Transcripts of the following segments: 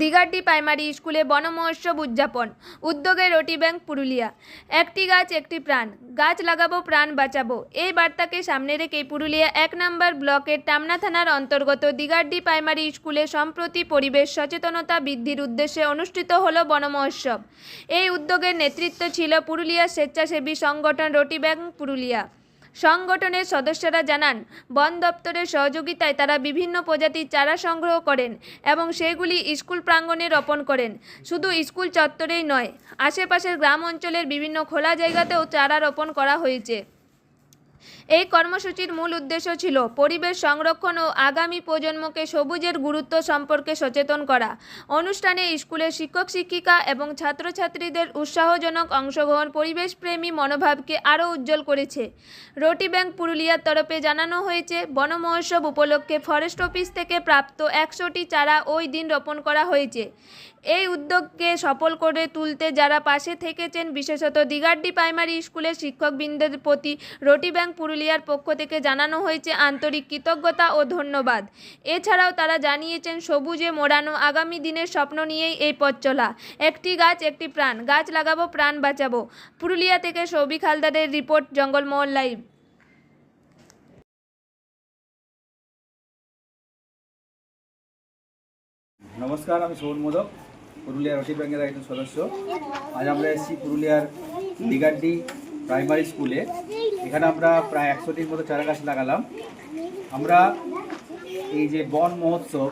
দিঘাটি primary স্কুলে বনমহোৎসব উদযাপন। উদ্যোগে রোটি ব্যাংক পুরুলিয়া। একটি গাছ, একটি প্রাণ। গাছ লাগাবো, প্রাণ বাঁচাবো। এই বার্তাকে সামনে রেখে পুরুলিয়া এক নম্বর ব্লকের টামনা থানার অন্তর্গত দিঘাটি প্রাইমারি স্কুলে সম্প্রতি পরিবেশ সচেতনতা বৃদ্ধির উদ্দেশ্যে অনুষ্ঠিত হলো বনমহোৎসব। এই উদ্যোগের নেতৃত্ব ছিল পুরুলিয়া স্বেচ্ছাসেবী সংগঠন রোটি ব্যাংক পুরুলিয়া। সংগঠনের সদস্যরা জানান, বন দপ্তরের সহযোগিতায় তারা বিভিন্ন প্রজাতির চারা সংগ্রহ করেন এবং সেগুলি স্কুল প্রাঙ্গণে রোপণ করেন। শুধু স্কুল চত্বরেই নয়, আশেপাশের গ্রাম অঞ্চলের বিভিন্ন খোলা জায়গাতেও চারা রোপণ করা হয়েছে। এই কর্মসূচির মূল উদ্দেশ্য ছিল পরিবেশ সংরক্ষণ ও আগামী প্রজন্মকে সবুজের গুরুত্ব সম্পর্কে সচেতন করা। অনুষ্ঠানে স্কুলের শিক্ষক, শিক্ষিকা এবং ছাত্রছাত্রীদের উৎসাহজনক অংশগ্রহণ, পরিবেশপ্রেমী মনোভাবকে আরও উজ্জ্বল করেছে। রোটি ব্যাংক পুরুলিয়ার তরফে জানানো হয়েছে, বন মহোৎসব উপলক্ষে ফরেস্ট অফিস থেকে প্রাপ্ত একশোটি চারা ওই দিন রোপণ করা হয়েছে। এই উদ্যোগকে সফল করে তুলতে যারা পাশে থেকেছেন, বিশেষত দিগাড্ডি প্রাইমারি স্কুলের শিক্ষকবৃন্দের প্রতি রোটি ব্যাংক পুরুলিয়ার পক্ষ থেকে জানানো হয়েছে আন্তরিক কৃতজ্ঞতা ও ধন্যবাদ। এছাড়াও তারা জানিয়েছেন, সবুজে মোড়ানো আগামী দিনের স্বপ্ন নিয়েই এই পথ চলা। একটি গাছ, একটি প্রাণ। গাছ লাগাবো, প্রাণ বাঁচাবো। পুরুলিয়া থেকে সৌভিক হালদারের রিপোর্ট, জঙ্গলমহল লাইভ। নমস্কার, আমি সৌর মোদক পুরুলিয়া রটি ব্যাংকের একজন সদস্য। আজ আমরা এসেছি পুরুলিয়ার দিগাড্ডি প্রাইমারি স্কুলে। এখানে আমরা প্রায় একশোটির মতো চারা গাছ লাগালাম। আমরা এই যে বন মহোৎসব,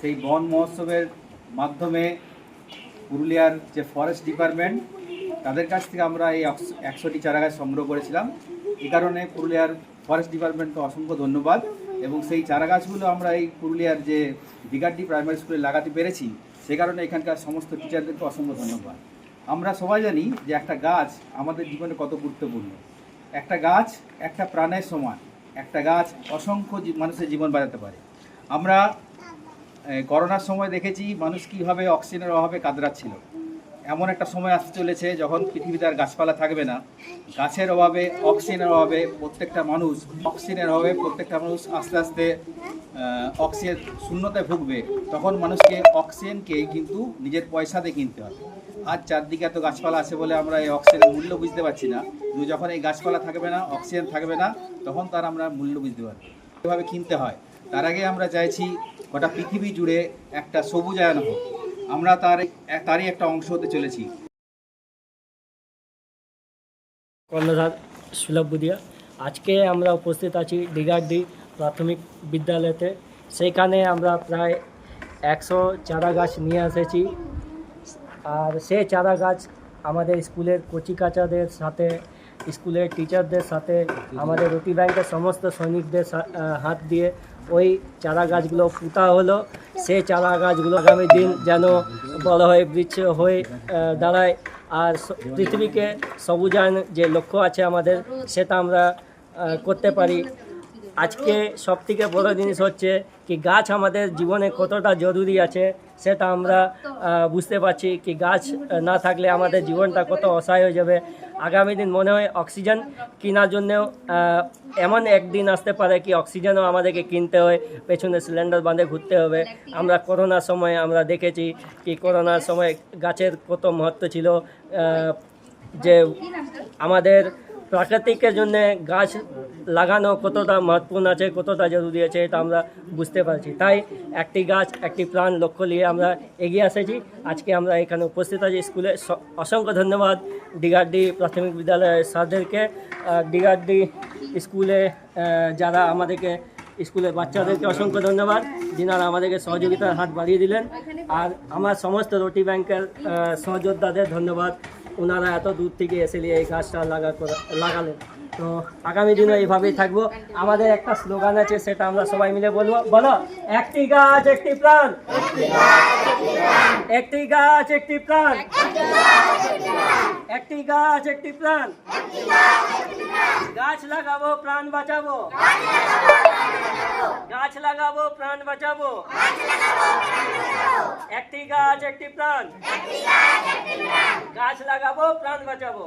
সেই বন মহোৎসবের মাধ্যমে পুরুলিয়ার যে ফরেস্ট ডিপার্টমেন্ট তাদের কাছ থেকে আমরা এই একশোটি চারা গাছ সংগ্রহ করেছিলাম। এই কারণে পুরুলিয়ার ফরেস্ট ডিপার্টমেন্টকে অসংখ্য ধন্যবাদ এবং সেই চারা গাছগুলো আমরা এই পুরুলিয়ার যে দিগাড্ডি প্রাইমারি স্কুলে লাগাতে পেরেছি, সে কারণে এখানকার সমস্ত টিচারদেরকে অসংখ্য ধন্যবাদ। আমরা সবাই জানি যে একটা গাছ আমাদের জীবনে কত গুরুত্বপূর্ণ। একটা গাছ একটা প্রাণের সমান। একটা গাছ অসংখ্য মানুষের জীবন বাঁচাতে পারে। আমরা করোনার সময় দেখেছি মানুষ কীভাবে অক্সিজেনের অভাবে কাতরাচ্ছিল। এমন একটা সময় আসতে চলেছে যখন পৃথিবীতে আর গাছপালা থাকবে না। গাছের অভাবে, অক্সিজেনের অভাবে প্রত্যেকটা মানুষ, অক্সিজেনের অভাবে প্রত্যেকটা মানুষ আস্তে আস্তে অক্সিজেন শূন্যতায় ভুগবে। তখন মানুষকে অক্সিজেনকে কিন্তু নিজের পয়সা দিয়ে কিনতে হবে। আজ চারদিকে এত গাছপালা আছে বলে আমরা এই অক্সিজেনের মূল্য বুঝতে পারছি না। কিন্তু যখন এই গাছপালা থাকবে না অক্সিজেন থাকবে না, তখন তার আমরা মূল্য বুঝতে পারব এভাবে কিনতে হয়। তার আগে আমরা চাইছি গোটা পৃথিবী জুড়ে একটা সবুজ সবুজায়ন হোক। আমরা তার তারই একটা অংশ হতে চলেছি। কর্ণধার সুলভ বুদিয়া। আজকে আমরা উপস্থিত আছি ডিগারডি প্রাথমিক বিদ্যালয়তে। সেইখানে আমরা প্রায় একশো চারা গাছ নিয়ে এসেছি। আর সেই চারা গাছ আমাদের স্কুলের কচিকাচাদের সাথে, স্কুলের টিচারদের সাথে, আমাদের রুটি ব্যাংকের সমস্ত সৈনিকদের সা- হাত দিয়ে ওই চারা গাছগুলো পুঁতা হলো। সেই চারা গাছগুলো আগামী দিন যেন বড় হয়ে, বৃক্ষ হয়ে দাঁড়ায়। আর পৃথিবীকে সবুজায়ন যে লক্ষ্য আছে আমাদের, সেটা আমরা করতে পারি। আজকে সব থেকে বড় জিনিস হচ্ছে কি গাছ আমাদের জীবনে কতটা জরুরি আছে সেটা আমরা বুঝতে পারছি কি গাছ না থাকলে আমাদের জীবনটা কত অসহায় হয়ে যাবে। আগামী দিন মনে হয় অক্সিজেন কেনার জন্যেও এমন একদিন আসতে পারে কি অক্সিজেনও আমাদেরকে কিনতে হয়, পেছনে সিলিন্ডার বাঁধে ঘুরতে হবে। আমরা করোনার সময় আমরা দেখেছি কি করোনার সময় গাছের কত মহত্ব ছিল যে আমাদের প্রাকৃতিকের জন্য গাছ লাগানো কতটা মহত্বপূর্ণ আছে, কতটা জরুরি আছে এটা আমরা বুঝতে পারছি। তাই একটি গাছ, একটি প্রাণ লক্ষ্য নিয়ে আমরা এগিয়ে এসেছি। আজকে আমরা এখানে উপস্থিত আছি স্কুলে। অসংখ্য ধন্যবাদ ডিগারডি প্রাথমিক বিদ্যালয়ের স্যারদেরকে। ডিগারডি স্কুলে যারা আমাদেরকে, স্কুলের বাচ্চাদেরকে অসংখ্য ধন্যবাদ। যিনারা আমাদেরকে সহযোগিতার হাত বাড়িয়ে দিলেন। আর আমার সমস্ত রুটি ব্যাংকের সহযোদ্ধাদের ধন্যবাদ। ওনারা এত দূর থেকে এসে নিয়ে এই গাছটা লাগা লাগালেন। তো আগামী দিনে এইভাবেই থাকব। আমাদের একটা স্লোগান আছে, সেটা আমরা সবাই মিলে বলব। বলো, একটি গাছ, একটি প্রাণ। একটি গাছ, একটি প্রাণ। একটি গাছ, একটি প্রাণ। গাছ লাগাবো, প্রাণ বাঁচাবো। গাছ লাগাবো, প্রাণ বাঁচাবো। একটি গাছ, একটি প্রাণ। গাছ লাগাবো, প্রাণ বাঁচাবো।